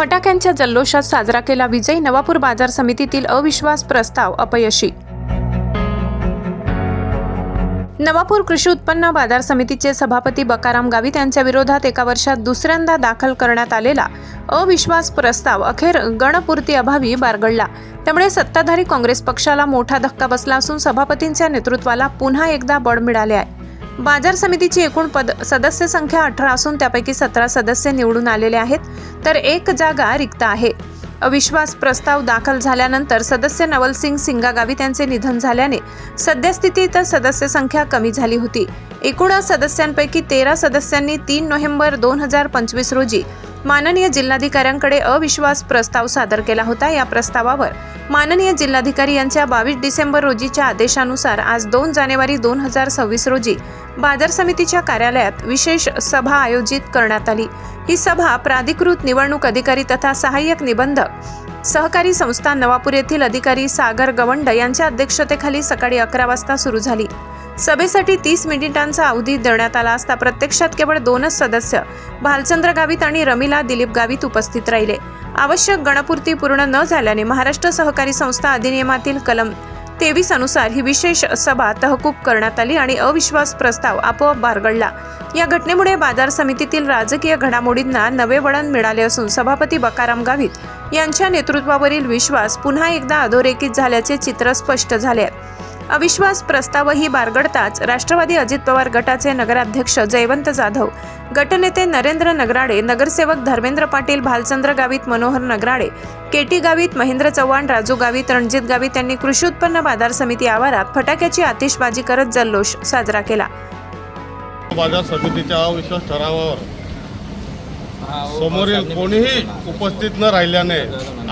फटाक्यांच्या जल्लोषात साजरा केला विजय नवापूर बाजार समितीतील अविश्वास प्रस्ताव अपयशी. नवापूर कृषी उत्पन्न बाजार समितीचे सभापती बकाराम गावित यांच्या विरोधात एका वर्षात दुसऱ्यांदा दाखल करण्यात आलेला अविश्वास प्रस्ताव अखेर गणपूर्ती अभावी बारगळला त्यामुळे सत्ताधारी काँग्रेस पक्षाला मोठा धक्का बसला असून सभापतींच्या नेतृत्वाला पुन्हा एकदा बळ मिळाले आहे. बाजार समितीची एकूण पद सदस्य संख्या अठरा असून त्यापैकी सतरा सदस्य निवडून आलेले आहेत तर एक जागा रिक्त आहे. अविश्वास प्रस्ताव दाखल झाल्यानंतर सदस्य नवलसिंग सिंगा त्यांचे निधन झाल्याने सद्यस्थितीत सदस्य संख्या कमी झाली होती. एकूण सदस्यांपैकी तेरा सदस्यांनी तीन नोव्हेंबर दोन हजार पंचवीस रोजी माननीय जिल्हाधिकाऱ्यांकडे अविश्वास प्रस्ताव सादर केला होता. या प्रस्तावावर माननीय जिल्हाधिकारी यांच्या बावीस डिसेंबर रोजीच्या आदेशानुसार आज दोन जानेवारी दोन हजार सव्वीस रोजी बाजार समितीच्या कार्यालयात विशेष सभा आयोजित करण्यात आली. ही सभा प्राधिकृत निवडणूक अधिकारी तथा सहाय्यक निबंधक सहकारी संस्था नवापूर येथील अधिकारी सागर गवंड यांच्या अध्यक्षतेखाली सकाळी अकरा वाजता सुरू झाली. सभेसाठी तीस मिनिटांचा अवधी देण्यात आला असता प्रत्यक्षात केवळ दोनच सदस्य भालचंद्र गावित आणि रमिला दिलीप गावित उपस्थित राहिले. आवश्यक गणपूर्ती पूर्ण न झाल्याने महाराष्ट्र सहकारी संस्था अधिनियमातील कलम तेवीस अनुसार ही विशेष सभा तहकूब करण्यात आली आणि अविश्वास प्रस्ताव आपोआप बारगळला या घटनेमुळे बाजार समितीतील राजकीय घडामोडींना नवे वळण मिळाले असून सभापती बकाराम गावित यांच्या नेतृत्वावरील विश्वास पुन्हा एकदा अधोरेखित झाल्याचे चित्र स्पष्ट झाले आहे. अविश्वास प्रस्तावही बारगडताच राष्ट्रवादी अजित पवार गटाचे नगराध्यक्ष जयवंत जाधव गटनेते नरेंद्र नगराडे नगरसेवक धर्मेंद्र पाटील भालचंद्र गावित मनोहर नगराडे केटी गावित महेंद्र चव्हाण राजू गावित रणजित गावित यांनी कृषी उत्पन्न बाजार समिती आवारात फटाक्याची आतिषबाजी करत जल्लोष साजरा केला. बाजार समितीच्या अविश्वास ठरावावर समोरील कोणीही उपस्थित न राहिल्याने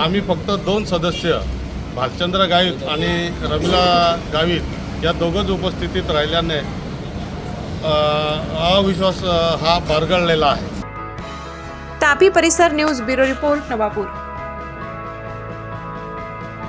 आम्ही फक्त दोन सदस्य भालचंद्र गावित आणि रमिला गावित या दोघंच उपस्थितीत राहिल्याने अविश्वास हा बरगळलेला आहे. तापी परिसर न्यूज ब्युरो रिपोर्ट नवापूर.